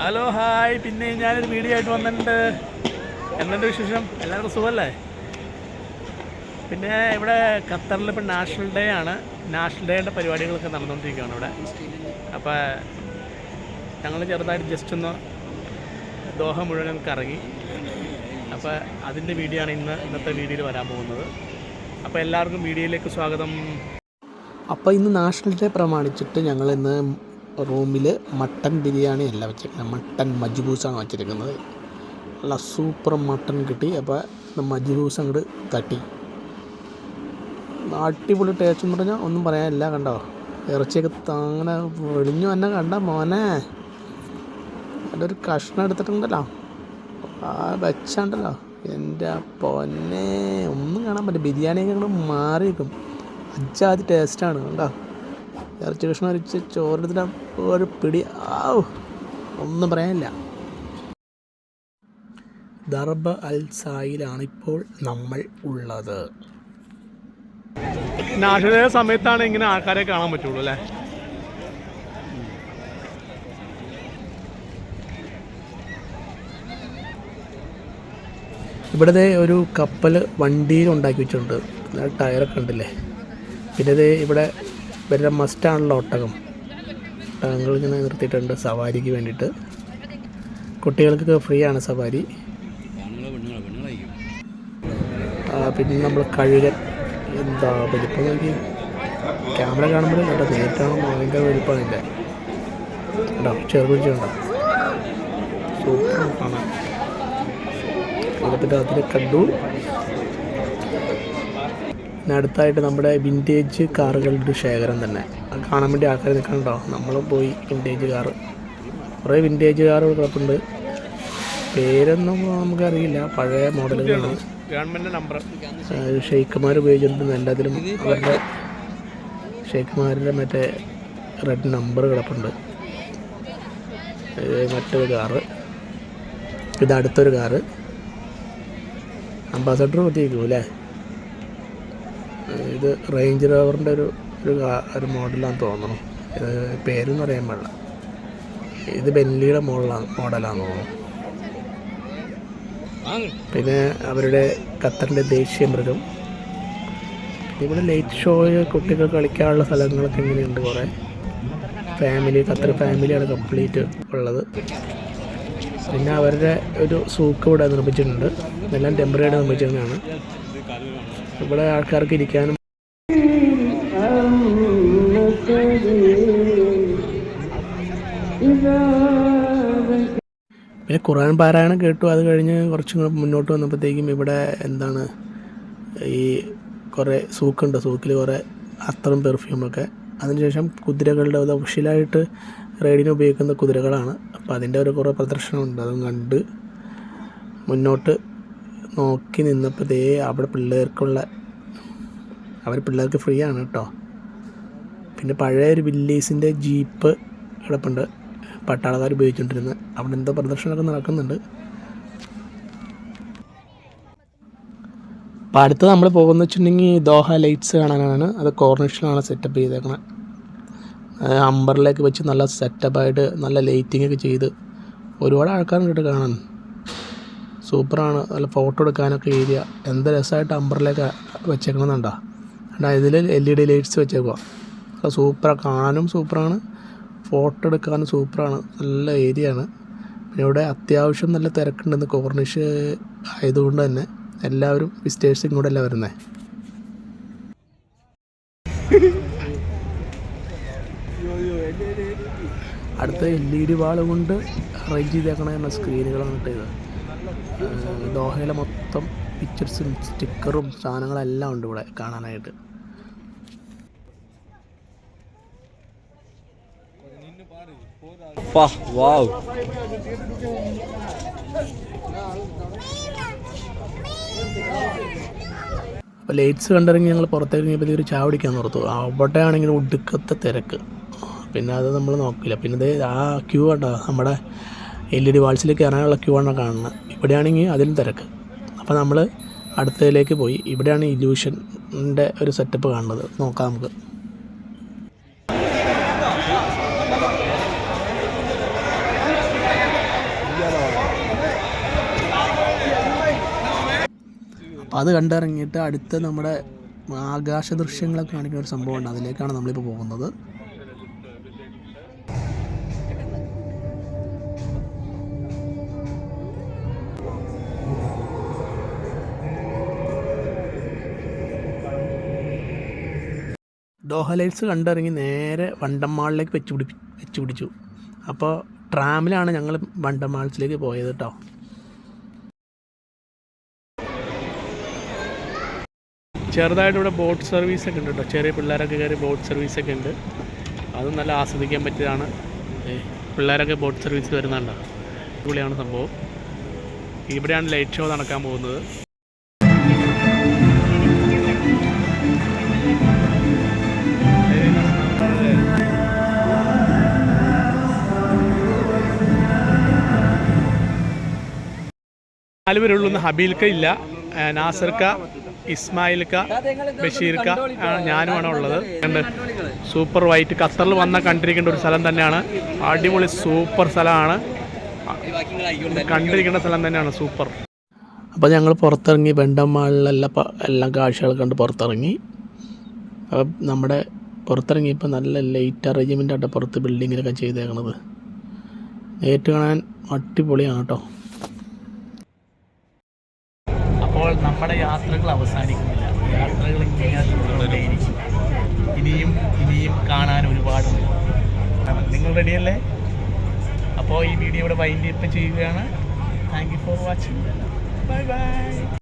Hello hi പിന്നെ ഞാനൊരു video ആയിട്ട് വന്നിട്ടുണ്ട്. എന്തുണ്ട് വിശേഷം? എല്ലാവർക്കും സുഖമല്ലേ? പിന്നെ ഇവിടെ ഖത്തറിൽ ഇപ്പം നാഷണൽ ഡേ ആണ്. നാഷണൽ ഡേയുടെ പരിപാടികളൊക്കെ നടന്നുകൊണ്ടിരിക്കുകയാണ് ഇവിടെ. അപ്പോൾ ഞങ്ങൾ ചെറുതായിട്ട് ജസ്റ്റ് ഒന്ന് ദോഹ മുഴുവൻ ഞങ്ങൾക്ക് ഇറങ്ങി അപ്പോൾ അതിന്റെ വീഡിയോ ആണ് ഇന്ന് ഇന്നത്തെ വീഡിയോയിൽ വരാൻ പോകുന്നത്. അപ്പോൾ എല്ലാവർക്കും വീഡിയോയിലേക്ക് സ്വാഗതം. അപ്പോൾ ഇന്ന് നാഷണൽ ഡേ പ്രമാണിച്ചിട്ട് ഞങ്ങൾ ഇന്ന് റൂമിൽ മട്ടൻ ബിരിയാണി അല്ല വെച്ചിരിക്കുന്നത് മട്ടൻ മജ്ബൂസാണ് വെച്ചിരിക്കുന്നത് നല്ല സൂപ്പർ മട്ടൻ കിട്ടി. അപ്പോൾ മജ്ബൂസ് അങ്ങോട്ട് തട്ടി. അടിപൊളി ടേസ്റ്റ് എന്ന് പറഞ്ഞാൽ ഒന്നും പറയാനില്ല കണ്ടോ? ഇറച്ചിയൊക്കെ അങ്ങനെ വെളിഞ്ഞു തന്നെ കണ്ട മോനെ. അതിന്റെ ഒരു കഷ്ണം എടുത്തിട്ടുണ്ടല്ലോ. ആ വെച്ചാണ്ടല്ലോ. എന്റെ പൊന്നെ. ഒന്നും കാണാൻ പറ്റില്ല. ബിരിയാണിയൊക്കെ അങ്ങോട്ട് മാറി നിൽക്കും അജാതി ടേസ്റ്റാണ് കണ്ടോ? ഇറച്ചി കഷ്ണം അരിച്ച് ചോറെടുത്തിട്ട് ഒരു പിടി. ആ ഒന്നും പറയാനില്ല. ദർബ അൽ സായിലാണ് ഇപ്പോൾ നമ്മൾ ഉള്ളത്. നാഷണൽ സമയത്താണ് ഇങ്ങനെ ആൾക്കാരെ കാണാൻ പറ്റുള്ളൂ അല്ലേ? ഇവിടെ ദേ ഒരു കപ്പൽ വണ്ടിയിൽ ഉണ്ടാക്കി വെച്ചിട്ടുണ്ട്. ടയറൊക്കെ ഉണ്ടല്ലേ പിന്നെ ദേ ഇവിടെ ഇവരുടെ മസ്റ്റാണല്ലോ ഒട്ടകം. ഒട്ടകങ്ങൾ ഇങ്ങനെ നിർത്തിയിട്ടുണ്ട് സവാരിക്ക് വേണ്ടിയിട്ട്. കുട്ടികൾക്കൊക്കെ ഫ്രീ ആണ് സവാരി. പിന്നെ നമ്മൾ കഴുകൻ. എന്താ വലിപ്പം നോക്കി. ക്യാമറ കാണുമ്പോൾ കേട്ടോ നേരിട്ടാണ്? ഭയങ്കര വലിപ്പം ഇതിന്റെ കേട്ടോ ചെറുപിടിച്ച് കണ്ടോ സൂപ്പർ കാണാൻ അതിന്റെ അതിൽ കണ്ടു. പിന്നെ അടുത്തായിട്ട് നമ്മുടെ വിന്റേജ് കാറുകളുടെ ഒരു ശേഖരം തന്നെ. അത് കാണാൻ വേണ്ടി ആൾക്കാർ നിൽക്കണുണ്ടോ? നമ്മൾ പോയി വിന്റേജ് കാറ്. കുറേ വിന്റേജ് കാറുകൾ കിടപ്പുണ്ട്. പേരൊന്നും നമുക്കറിയില്ല. പഴയ മോഡലുകളാണ്. ഷെയ്ഖുമാർ ഉപയോഗിച്ചിട്ടുണ്ട്. എല്ലാത്തിലും അവരുടെ ഷെയ്ഖുമാരുടെ മറ്റേ റെഡ് നമ്പർ കിടപ്പുണ്ട്. മറ്റൊരു കാറ്. ഇത് അടുത്തൊരു കാറ്. അംബാസഡർ പറ്റിയിരിക്കും അല്ലേ ഇത് റേഞ്ച് റോവറിന്റെ ഒരു ഒരു ഒരു മോഡലാന്ന് തോന്നുന്നു. ഇത് പേരൊന്നും അറിയാൻ പാടില്ല. ഇത് ബെൻലിയുടെ മോഡലാണ് മോഡലാന്ന് തോന്നുന്നു. പിന്നെ അവരുടെ ഖത്തറിന്റെ ദേശീയ മൃഗം. ഇവിടെ ലൈറ്റ് ഷോയിൽ കുട്ടികൾ കളിക്കാനുള്ള സ്ഥലങ്ങളൊക്കെ ഇങ്ങനെയുണ്ട് കുറേ. ഫാമിലി ഖത്തർ ഫാമിലിയാണ് കംപ്ലീറ്റ് ഉള്ളത്. പിന്നെ അവരുടെ ഒരു സൂക്ക് ഇവിടെ നിർമ്മിച്ചിട്ടുണ്ട്. ഇതെല്ലാം ടെമ്പററി നിർമ്മിച്ചിരുന്നതാണ് ഇവിടെ ആൾക്കാർക്ക് ഇരിക്കാനും പിന്നെ ഖുറാൻ പാരായണം കേട്ടു. അത് കഴിഞ്ഞ് കുറച്ചും കൂടെ മുന്നോട്ട് വന്നപ്പോഴത്തേക്കും ഇവിടെ എന്താണ് ഈ കുറേ സൂക്കുണ്ട്. സൂക്കിൽ കുറേ അത്തറും പെർഫ്യൂമൊക്കെ. അതിനുശേഷം കുതിരകളുടെ അത് ഒഫീഷ്യലായിട്ട് റൈഡിന് ഉപയോഗിക്കുന്ന കുതിരകളാണ്. അപ്പോൾ അതിന്റെ ഒരു കുറേ പ്രദർശനമുണ്ട്. അതും കണ്ട് മുന്നോട്ട് നോക്കി നിന്നപ്പോൾ ദേ അവിടെ പിള്ളേർക്കുള്ള അവർ പിള്ളേർക്ക് ഫ്രീ ആണ് കേട്ടോ. പിന്നെ പഴയ ഒരു വില്ലേജിന്റെ ജീപ്പ് കിടപ്പുണ്ട്. പട്ടാളക്കാർ ഉപയോഗിച്ചുകൊണ്ടിരുന്നത് അവിടെ എന്തോ പ്രദർശനമൊക്കെ നടക്കുന്നുണ്ട്. അപ്പോൾ അടുത്ത് നമ്മൾ പോകുന്ന വെച്ചിട്ടുണ്ടെങ്കിൽ ദോഹ ലൈറ്റ്സ് കാണാനാണ്. അത് കോർണിഷിലാണ് സെറ്റപ്പ് ചെയ്തേക്കണത് അമ്പറിലേക്ക് വെച്ച് നല്ല സെറ്റപ്പായിട്ട് നല്ല ലൈറ്റിംഗ് ഒക്കെ ചെയ്ത് ഒരുപാട് ആൾക്കാരുണ്ട് കാണാൻ. സൂപ്പറാണ്. നല്ല ഫോട്ടോ എടുക്കാനൊക്കെ ഏരിയ എന്ത് രസമായിട്ട് അമ്പറിലേക്ക് വെച്ചേക്കണമെന്നുണ്ടോ അണ്ടാ ഇതിൽ എൽ ഇ ഡി ലൈറ്റ്സ് വെച്ചേക്കുക സൂപ്പറാണ് കാണാനും സൂപ്പറാണ് ഫോട്ടോ എടുക്കാനും സൂപ്പറാണ് നല്ല ഏരിയ ആണ്. പിന്നെ ഇവിടെ അത്യാവശ്യം നല്ല തിരക്കുണ്ടെന്ന് കോർണിഷ് ആയതുകൊണ്ട് തന്നെ എല്ലാവരും വിസിറ്റേഴ്സും കൂടെ അല്ല വരുന്നത് അടുത്ത എൽ ഇ ഡി വാൾ കൊണ്ട് അറേഞ്ച് ചെയ്തേക്കണ സ്ക്രീനുകളാണ് കിട്ടിയത് ദോഹയിലെ മൊത്തം പിക്ചർസും സ്റ്റിക്കറും സാധനങ്ങളെല്ലാം ഉണ്ട് ഇവിടെ കാണാനായിട്ട്. uau! അപ്പോൾ ലൈറ്റ്സ് കണ്ടിറങ്ങി ഞങ്ങൾ പുറത്തേക്ക് ഒരു ചായ കുടിക്കാൻ ഓർത്തു അവിടെ ആണെങ്കിൽ ഒടുക്കത്തെ തിരക്ക്. പിന്നെ അത് നമ്മൾ നോക്കില്ല. പിന്നെ ആ ക്യൂ കണ്ടോ? നമ്മുടെ എൽ ഇ ഡി വാൾസിൽ കയറാനുള്ള ക്യൂ ആണ് കാണുന്നത്. ഇവിടെയാണെങ്കിൽ അതിലും തിരക്ക്. അപ്പോൾ നമ്മൾ അടുത്തതിലേക്ക് പോയി. ഇവിടെയാണ് ഇലൂഷന്റെ ഒരു സെറ്റപ്പ് കാണുന്നത്. നോക്കാം നമുക്ക്. അപ്പോൾ അത് കണ്ടിറങ്ങിയിട്ട് അടുത്ത നമ്മുടെ ആകാശ ദൃശ്യങ്ങളെ കാണിക്കുന്ന ഒരു സംഭവമുണ്ട്. അതിലേക്കാണ് നമ്മളിപ്പോൾ പോകുന്നത്. ദോഹ ലൈറ്റ്സ് കണ്ടിറങ്ങി നേരെ വണ്ടമ്മാളിലേക്ക് വെച്ച് പിടി വെച്ച് പിടിച്ചു. അപ്പോൾ ട്രാമിലാണ് ഞങ്ങൾ വണ്ടമാൾസിലേക്ക് പോയത് കേട്ടോ. ചെറുതായിട്ട് ഇവിടെ ബോട്ട് സർവീസ് ഒക്കെ ഉണ്ട് കേട്ടോ. ചെറിയ പിള്ളേരൊക്കെ കയറി ബോട്ട് സർവീസ് ഒക്കെ ഉണ്ട്. അതും നല്ല ആസ്വദിക്കാൻ പറ്റിയതാണ്. പിള്ളേരൊക്കെ ബോട്ട് സർവീസ് വരുന്നുണ്ടോ. അടിപൊളിയാണ് സംഭവം. ഇവിടെയാണ് ലൈറ്റ് ഷോ നടക്കാൻ പോകുന്നത്. നാലുപേരുള്ളൂ ഹബീൽക്ക ഇല്ല. നാസർക്ക ഇസ്മായിൽക്ക ബഷീർക്ക ആ, ഞാനുമാണ് ഉള്ളത്. സൂപ്പർ വൈറ്റ് ഖത്തറിൽ വന്ന കണ്ടിരിക്കേണ്ട ഒരു സ്ഥലം തന്നെയാണ്. അടിപൊളി സൂപ്പർ സ്ഥലമാണ്. കണ്ടിരിക്കേണ്ട സ്ഥലം തന്നെയാണ് സൂപ്പർ. അപ്പോൾ ഞങ്ങൾ പുറത്തിറങ്ങി വെണ്ടമാളിലെല്ലാം എല്ലാം കാഴ്ചകൾ കണ്ട് പുറത്തിറങ്ങി. അപ്പം നമ്മുടെ പുറത്തിറങ്ങിയപ്പോൾ നല്ല ലൈറ്റ് അറേഞ്ച്മെന്റ് ആയിട്ട് പുറത്ത് ബിൽഡിങ്ങിലൊക്കെ ചെയ്തേക്കണത്. നേരിട്ട് കാണാൻ അടിപൊളിയാണ് കേട്ടോ അപ്പോൾ നമ്മുടെ യാത്രകൾ അവസാനിക്കുന്നില്ല. യാത്രകൾ ഇങ്ങനെ ഇനിയും ഇനിയും കാണാൻ ഒരുപാടുണ്ട്. നിങ്ങൾ റെഡിയല്ലേ അപ്പോൾ ഈ വീഡിയോ ഇവിടെ വൈൻഡ് അപ്പ് ചെയ്യുകയാണ്. Thank you for watching bye bye